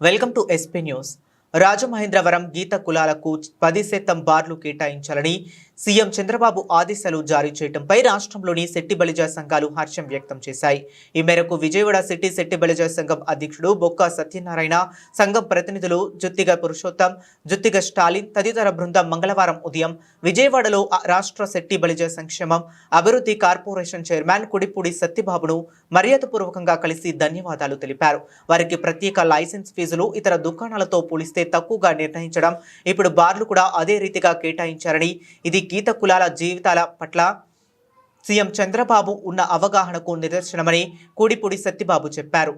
Welcome to SP news Rajamahendravaram గీత కులాలకు పది శాతం బార్లు కేటాయించాలని సీఎం చంద్రబాబు ఆదేశాలు జారీ చేయడంపై రాష్ట్రంలోని శెట్టి బలిజా సంఘాలు హర్షం వ్యక్తం చేశాయి. ఈ మేరకు విజయవాడ సిటీ శెట్టి బలిజా సంఘం అధ్యక్షుడు బొక్క సత్యనారాయణ సంఘం ప్రతినిధులు జుత్తిగ పురుషోత్తం జుత్తిగ స్టాలిన్ తదితర బృందం మంగళవారం ఉదయం విజయవాడలో రాష్ట్ర శెట్టి బలిజా సంక్షేమం అభివృద్ధి కార్పొరేషన్ చైర్మన్ కుడిపూడి సత్యబాబును మర్యాదపూర్వకంగా కలిసి ధన్యవాదాలు తెలిపారు. వారికి ప్రత్యేక లైసెన్స్ ఫీజులు ఇతర దుకాణాలతో పోలిస్తే తక్కువగా నిర్ణయించడం. ఇప్పుడు బార్లు కూడా అదే రీతిగా కేటాయించారని ఇది గీత కులాల జీవితాల పట్ల సీఎం చంద్రబాబు ఉన్న అవగాహనకు నిదర్శనమని కూడిపూడి సత్యబాబు చెప్పారు.